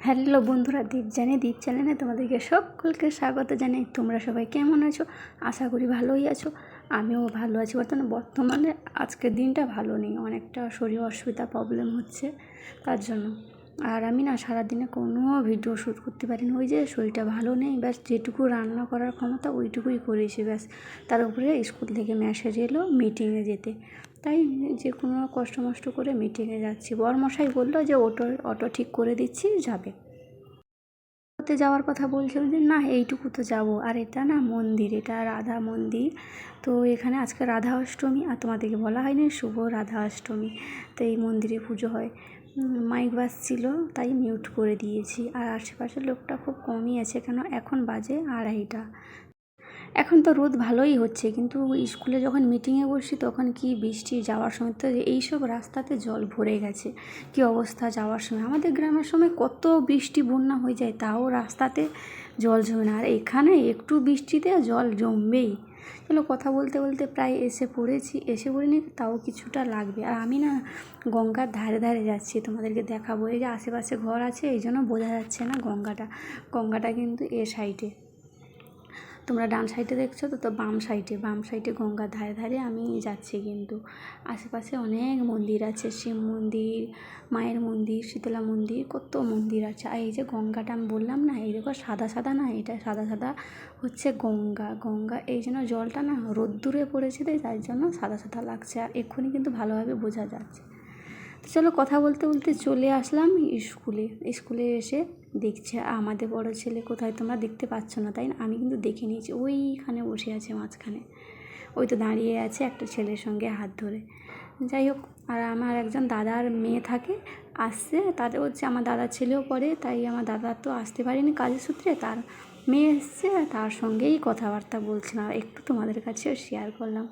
Hello বন্ধুরা, দীপ জানে দীপ চ্যানেলে তোমাদেরকে সকলকে স্বাগত জানাই। তোমরা সবাই কেমন আছো? আশা করি ভালোই আছো। আমিও ভালো আছি। বর্তমানে বর্তমানে আজকের দিনটা ভালো নেই। অনেকটা শরীর অসুবিধা প্রবলেম হচ্ছে। তার জন্য আর আমি না সারাদিনে কোনো ভিডিও শ্যুট করতে পারি না। ওই যে শরীরটা ভালো নেই, ব্যাস যেটুকু রান্না করার ক্ষমতা ওইটুকুই করেছি ব্যাস। তার উপরে স্কুল থেকে মেসেজ এলো মিটিংয়ে যেতে। তাই যে কোনো কষ্ট মষ্ট করে মিটিংয়ে যাচ্ছি। বরমশাই বলল যে অটো অটো ঠিক করে দিচ্ছি, যাবে। ওতে যাওয়ার কথা বলছিল যে না, এইটুকু তো যাব। আর এটা না মন্দির, এটা রাধা মন্দির। তো এখানে আজকে রাধা অষ্টমী, আর তোমাদেরকে বলা হয়নি শুভ রাধা অষ্টমী। তো এই মন্দিরে পুজো হয়। মাইক বাজছিল, তাই মিউট করে দিয়েছি। আর আশেপাশের লোকটা খুব কমই আছে, কেন এখন বাজে আড়াইটা। এখন তো রোদ ভালোই হচ্ছে, কিন্তু স্কুলে যখন মিটিংয়ে বসছি, তখন কি বৃষ্টি যাওয়ার সময় তো এইসব রাস্তাতে জল ভরে গেছে। কি অবস্থা যাওয়ার সময়? আমাদের গ্রামের সময় কত বৃষ্টি, বন্যা হয়ে যায়, তাও রাস্তাতে জল জমে না। আর এখানে একটু বৃষ্টিতে জল জমবেই। চলো কথা বলতে বলতে প্রায় এসে পড়েছি। এসে পড়িনি, তাও কিছুটা লাগবে। আর আমি না গঙ্গার ধারে ধারে যাচ্ছি, তোমাদেরকে দেখাবো। এই যে আশেপাশে ঘর আছে, এই জন্য বোঝা যাচ্ছে না গঙ্গাটা। গঙ্গাটা কিন্তু এ সাইডে তোমরা ডান সাইডে দেখছ তো তো বাম সাইডে বাম সাইডে গঙ্গার ধারে ধারে আমি যাচ্ছি কিন্তু। আশেপাশে অনেক মন্দির আছে, শিব মন্দির, মায়ের মন্দির, শীতলা মন্দির, কত মন্দির আছে। আর এই যে গঙ্গাটা আমি বললাম না, এই দেখো সাদা সাদা না, এটা সাদা সাদা হচ্ছে গঙ্গা। গঙ্গা, এই জন্য জলটা না রোদ্দুরে পড়েছে তাই তার জন্য সাদা সাদা লাগছে। আর এক্ষুনি কিন্তু ভালোভাবে বোঝা যাচ্ছে। চলো কথা বলতে বলতে চলে আসলাম স্কুলে। স্কুলে এসে দেখছে আমাদের বড় ছেলে কোথায় তোমরা দেখতে পাচ্ছ না, তাই না? আমি কিন্তু দেখে নিয়েছি, ওইখানে বসে আছে মাঝখানে। ওই তো দাঁড়িয়ে আছে একটা ছেলের সঙ্গে হাত ধরে। যাই হোক, আর আমার একজন দাদার মেয়ে থাকে, আসছে তাদের হচ্ছে আমার দাদার ছেলেও পড়ে, তাই আমার দাদা তো আসতে পারেনি কাজের সূত্রে, তার মেয়ে এসছে, তার সঙ্গেই কথাবার্তা বলছিলাম, একটু তোমাদের কাছেও শেয়ার করলাম।